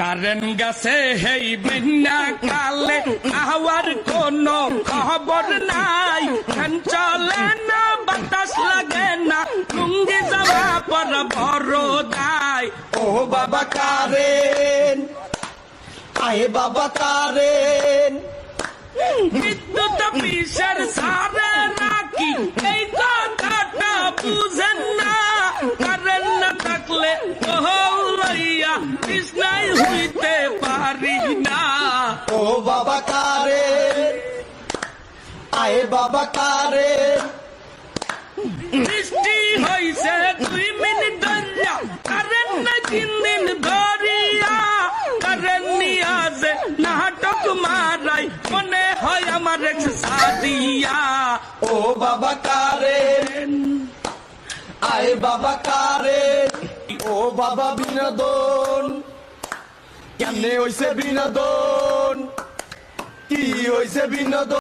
Current গাছে হেই বেন্না কালে hour কোন খবর নাই। ফ্যান চলে না বাতাস লাগে না লুঙ্গি যাওয়া পর বড় দায় ও বাবা কারেন আয়ে বাবা কারেন। বিদ্যুৎ পিসের সারে নাকি? এই কথাটা বুঝেন না। কারেন না থাকলে ওহ লইয়া কৃষ্ণাই হইতে পারি না। ও বাবা কারেন আয়ে বাবা কারেন বৃষ্টি হইছে দুই মিনিট ধরিয়া। কারেন না তিন দিন ধরিয়া। কারেন নিয়াজে নাটক মারাই। মনে হয় আমার সাদিয়া। ও বাবা কারেন আয়ে বাবা কারেন ও বাবা বিনোদন। কেমনে হইছে বিনোদন? কি হইছে বিনোদন?